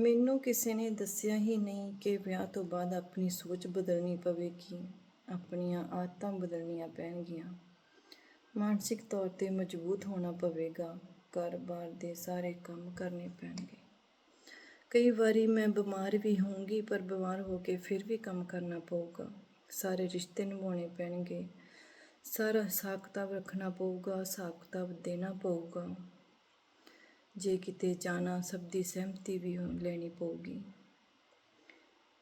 ਮੈਨੂੰ ਕਿਸੇ ਨੇ ਦੱਸਿਆ ਹੀ ਨਹੀਂ ਕਿ ਵਿਆਹ ਤੋਂ ਬਾਅਦ ਆਪਣੀ ਸੋਚ ਬਦਲਣੀ ਪਵੇਗੀ, ਆਪਣੀਆਂ ਆਦਤਾਂ ਬਦਲਣੀਆਂ ਪੈਣਗੀਆਂ। ਮਾਨਸਿਕ ਤੌਰ ਤੇ ਮਜ਼ਬੂਤ ਹੋਣਾ ਪਵੇਗਾ, ਘਰ-ਬਾਰ ਦੇ ਸਾਰੇ ਕੰਮ ਕਰਨੇ ਪੈਣਗੇ। ਕਈ ਵਾਰੀ ਮੈਂ ਬਿਮਾਰ ਵੀ ਹੋਊਂਗੀ, ਪਰ ਬਿਮਾਰ ਹੋ ਕੇ ਫਿਰ ਵੀ ਕੰਮ ਕਰਨਾ ਪਊਗਾ। ਸਾਰੇ ਰਿਸ਼ਤੇ ਨਿਭਾਉਣੇ ਪੈਣਗੇ। ਸਾਰਾ ਹਿਸਾਬ ਕਿਤਾਬ ਰੱਖਣਾ ਪਊਗਾ ਹਿਸਾਬ ਕਿਤਾਬ ਦੇਣਾ ਪਊਗਾ। ਜੇ ਕਿਤੇ ਜਾਣਾ, ਸਭ ਦੀ ਸਹਿਮਤੀ ਵੀ ਹੋ- ਲੈਣੀ ਪਊਗੀ।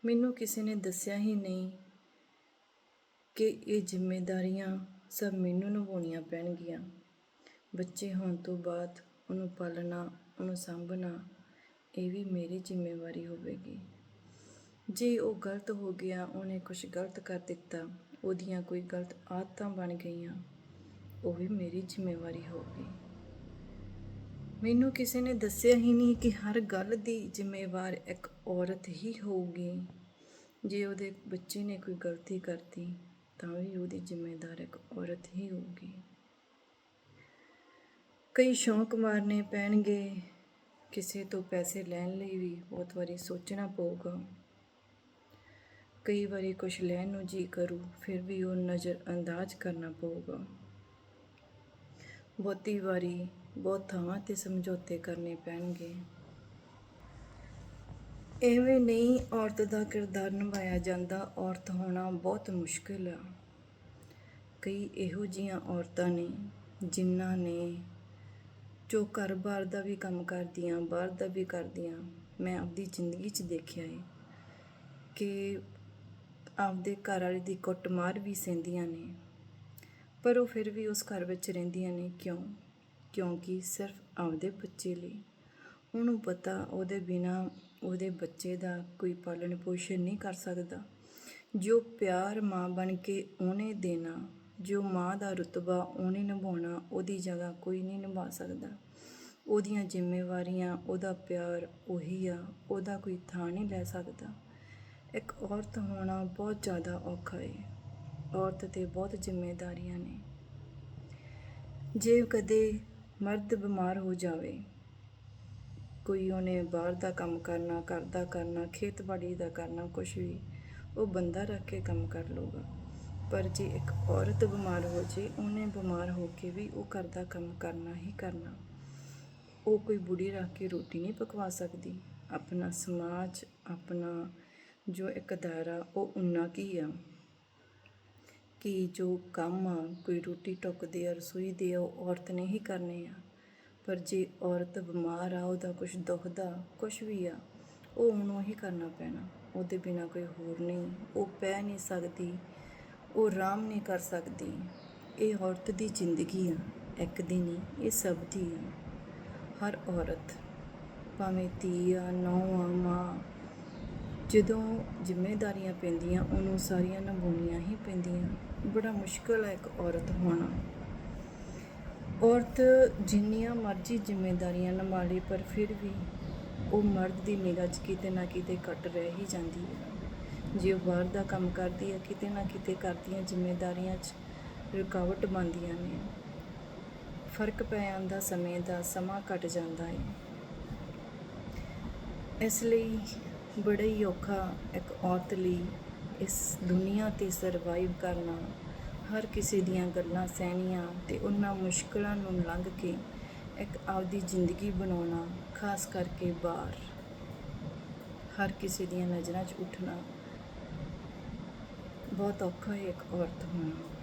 ਮੈਨੂੰ ਕਿਸੇ ਨੇ ਦੱਸਿਆ ਹੀ ਨਹੀਂ ਕਿ ਇਹ ਜ਼ਿੰਮੇਵਾਰੀਆਂ ਸਭ ਮੈਨੂੰ ਨਿਭਾਉਣੀਆਂ ਪੈਣਗੀਆਂ। ਬੱਚੇ ਹੋਣ ਤੋਂ ਬਾਅਦ ਉਹਨੂੰ ਪਾਲਣਾ, ਉਹਨੂੰ ਸਾਂਭਣਾ, ਇਹ ਵੀ ਮੇਰੀ ਜ਼ਿੰਮੇਵਾਰੀ ਹੋਵੇਗੀ। ਜੇ ਉਹ ਗਲਤ ਹੋ ਗਿਆ, ਉਹਨੇ ਕੁਝ ਗਲਤ ਕਰ ਦਿੱਤਾ, ਉਹਦੀਆਂ ਕੋਈ ਗਲਤ ਆਦਤਾਂ ਬਣ ਗਈਆਂ, ਉਹ ਵੀ ਮੇਰੀ ਜ਼ਿੰਮੇਵਾਰੀ ਹੋਵੇਗੀ ਮੈਨੂੰ ਕਿਸੇ ਨੇ ਦੱਸਿਆ ਹੀ ਨਹੀਂ ਕਿ ਹਰ ਗੱਲ ਦੀ ਜ਼ਿੰਮੇਵਾਰ ਇੱਕ ਔਰਤ ਹੀ ਹੋਊਗੀ। ਜੇ ਉਹਦੇ ਬੱਚੇ ਨੇ ਕੋਈ ਗਲਤੀ ਕਰਤੀ, ਤਾਂ ਵੀ ਉਹਦੀ ਜ਼ਿੰਮੇਵਾਰ ਇੱਕ ਔਰਤ ਹੀ ਹੋਊਗੀ। ਕਈ ਸ਼ੌਂਕ ਮਾਰਨੇ ਪੈਣਗੇ। ਕਿਸੇ ਤੋਂ ਪੈਸੇ ਲੈਣ ਲਈ ਵੀ ਬਹੁਤ ਵਾਰੀ ਸੋਚਣਾ ਪਊਗਾ। ਕਈ ਵਾਰੀ ਕੁਝ ਲੈਣ ਨੂੰ ਜੀ ਕਰੂ, ਫਿਰ ਵੀ ਉਹ ਨਜ਼ਰ ਅੰਦਾਜ਼ ਕਰਨਾ ਪਊਗਾ। ਬਹੁਤੀ ਵਾਰੀ ਬਹੁਤ ਥਾਵਾਂ ਤੇ ਸਮਝੌਤੇ ਕਰਨੇ ਪੈਣਗੇ। ਐਵੇਂ ਨਹੀਂ ਔਰਤ ਦਾ ਕਿਰਦਾਰ ਨਿਭਾਇਆ ਜਾਂਦਾ, ਔਰਤ ਹੋਣਾ ਬਹੁਤ ਮੁਸ਼ਕਿਲ ਆ। ਕਈ ਇਹੋ ਜੀਆਂ ਔਰਤਾਂ ਨੇ ਜਿਨ੍ਹਾਂ ਨੇ ਜੋ ਘਰ-ਬਾਰ ਦਾ ਵੀ ਕੰਮ ਕਰਦੀਆਂ, ਬਾਹਰ ਦਾ ਵੀ ਕਰਦੀਆਂ, ਮੈਂ ਆਪਦੀ ਜ਼ਿੰਦਗੀ 'ਚ ਦੇਖਿਆ ਹੈ ਕਿ ਆਪਦੇ ਘਰ ਵਾਲੇ ਦੀ ਕੁੱਟਮਾਰ ਵੀ ਸਹਿੰਦੀਆਂ ਨੇ, ਪਰ ਉਹ ਫਿਰ ਵੀ ਉਸ ਘਰ ਵਿੱਚ ਰਹਿੰਦੀਆਂ ਨੇ ਕਿਉਂ? ਕਿਉਂਕਿ ਸਿਰਫ ਆਪਦੇ ਬੱਚੇ ਲਈ। ਉਹਨੂੰ ਪਤਾ ਉਹਦੇ ਬਿਨਾ ਉਹਦੇ ਬੱਚੇ ਦਾ ਕੋਈ ਪਾਲਣ ਪੋਸ਼ਣ ਨਹੀਂ ਕਰ ਸਕਦਾ। ਜੋ ਪਿਆਰ ਮਾਂ ਬਣ ਕੇ ਉਹਨੇ ਦੇਣਾ, ਜੋ ਮਾਂ ਦਾ ਰੁਤਬਾ ਉਹਨੇ ਨਿਭਾਉਣਾ, ਉਹਦੀ ਜਗ੍ਹਾ ਕੋਈ ਨਹੀਂ ਨਿਭਾ ਸਕਦਾ। ਉਹਦੀਆਂ ਜ਼ਿੰਮੇਵਾਰੀਆਂ, ਉਹਦਾ ਪਿਆਰ ਉਹੀ ਆ, ਉਹਦਾ ਕੋਈ ਥਾਂ ਨਹੀਂ ਲੈ ਸਕਦਾ। ਇੱਕ ਔਰਤ ਹੋਣਾ ਬਹੁਤ ਜ਼ਿਆਦਾ ਔਖਾ ਹੈ ਔਰਤ ਤੇ ਬਹੁਤ ਜ਼ਿੰਮੇਵਾਰੀਆਂ ਨੇ। ਜੇ ਕਦੇ ਮਰਦ ਬਿਮਾਰ ਹੋ ਜਾਵੇ। ਕੋਈ ਉਹਨੇ ਬਾਹਰ ਦਾ ਕੰਮ ਕਰਨਾ, ਘਰ ਦਾ ਕਰਨਾ, ਖੇਤਬਾੜੀ ਦਾ ਕਰਨਾ ਕੁਝ ਵੀ, ਉਹ ਬੰਦਾ ਰੱਖ ਕੇ ਕੰਮ ਕਰ ਲਊਗਾ। ਪਰ ਜੇ ਇੱਕ ਔਰਤ ਬਿਮਾਰ ਹੋ ਜੇ, ਉਹਨੇ ਬਿਮਾਰ ਹੋ ਕੇ ਵੀ ਉਹ ਘਰ ਦਾ ਕੰਮ ਕਰਨਾ ਹੀ ਕਰਨਾ। ਉਹ ਕੋਈ ਬੁੜੀ ਰੱਖ ਕੇ ਰੋਟੀ ਨਹੀਂ ਪਕਵਾ ਸਕਦੀ। ਆਪਣਾ ਸਮਾਜ, ਆਪਣਾ ਜੋ ਇੱਕ ਦਾਇਰਾ, ਉਹ ਉਨਾ ਕੀ ਆ। ਕਿ ਜੋ ਕੰਮ ਆ ਕੋਈ ਰੋਟੀ ਟੁੱਕਦੇ ਆ, ਰਸੋਈ ਦੇ ਆ ਉਹ ਔਰਤ ਨੇ ਹੀ ਕਰਨੇ ਆ। ਪਰ ਜੇ ਔਰਤ ਬਿਮਾਰ ਆ, ਉਹਦਾ ਕੁਝ ਦੁਖਦਾ ਕੁਝ ਵੀ ਆ, ਉਹ ਉਹਨੂੰ ਹੀ ਕਰਨਾ ਪੈਣਾ। ਉਹਦੇ ਬਿਨਾ ਕੋਈ ਹੋਰ ਨਹੀਂ। ਉਹ ਪੈ ਨਹੀਂ ਸਕਦੀ, ਉਹ ਆਰਾਮ ਨਹੀਂ ਕਰ ਸਕਦੀ। ਇਹ ਔਰਤ ਦੀ ਜ਼ਿੰਦਗੀ ਆ, ਇੱਕ ਦੀ ਨਹੀਂ ਇਹ ਸਭ ਦੀ ਆ। ਹਰ ਔਰਤ, ਭਾਵੇਂ ਧੀ ਆ, ਨੌਂ ਆ, ਮਾਂ ਜਦੋਂ ਜ਼ਿੰਮੇਵਾਰੀਆਂ ਪੈਂਦੀਆਂ, ਉਹਨੂੰ ਸਾਰੀਆਂ ਨਿਭਾਉਣੀਆਂ ਹੀ ਪੈਂਦੀਆਂ। ਬੜਾ ਮੁਸ਼ਕਲ ਹੈ ਇੱਕ ਔਰਤ ਹੋਣਾ। ਔਰਤ ਜਿੰਨੀਆਂ ਮਰਜ਼ੀ ਜ਼ਿੰਮੇਵਾਰੀਆਂ ਨਿਭਾ ਲੇ, ਪਰ ਫਿਰ ਵੀ ਉਹ ਮਰਦ ਦੀ ਨਿਗਾਹ 'ਚ ਕਿਤੇ ਨਾ ਕਿਤੇ ਘੱਟ ਰਹਿ ਹੀ ਜਾਂਦੀ ਹੈ। ਜੇ ਉਹ ਬਾਹਰ ਦਾ ਕੰਮ ਕਰਦੀ ਹੈ, ਕਿਤੇ ਨਾ ਕਿਤੇ ਕਰਦੀਆਂ ਜ਼ਿੰਮੇਵਾਰੀਆਂ 'ਚ ਰੁਕਾਵਟ ਬਣਦੀਆਂ ਨੇ। ਫ਼ਰਕ ਪੈ ਜਾਂਦਾ, ਸਮੇਂ ਦਾ ਸਮਾਂ ਘਟ ਜਾਂਦਾ ਹੈ। ਇਸ ਲਈ ਬੜਾ ਹੀ ਔਖਾ ਇੱਕ ਔਰਤ ਲਈ ਇਸ ਦੁਨੀਆ ਤੇ ਸਰਵਾਈਵ ਕਰਨਾ, ਹਰ ਕਿਸੇ ਦੀਆਂ ਗੱਲਾਂ ਸਹਿਣੀਆਂ ਤੇ ਉਹਨਾਂ ਮੁਸ਼ਕਲਾਂ ਨੂੰ ਲੰਘ ਕੇ ਇੱਕ ਆਪਦੀ ਜ਼ਿੰਦਗੀ ਬਣਾਉਣਾ, ਖਾਸ ਕਰਕੇ ਬਾਹਰ। ਹਰ ਕਿਸੇ ਦੀਆਂ ਨਜ਼ਰਾਂ 'ਚ ਉੱਠਣਾ ਬਹੁਤ ਔਖਾ ਹੈ ਇੱਕ ਔਰਤ ਹੋਣਾ।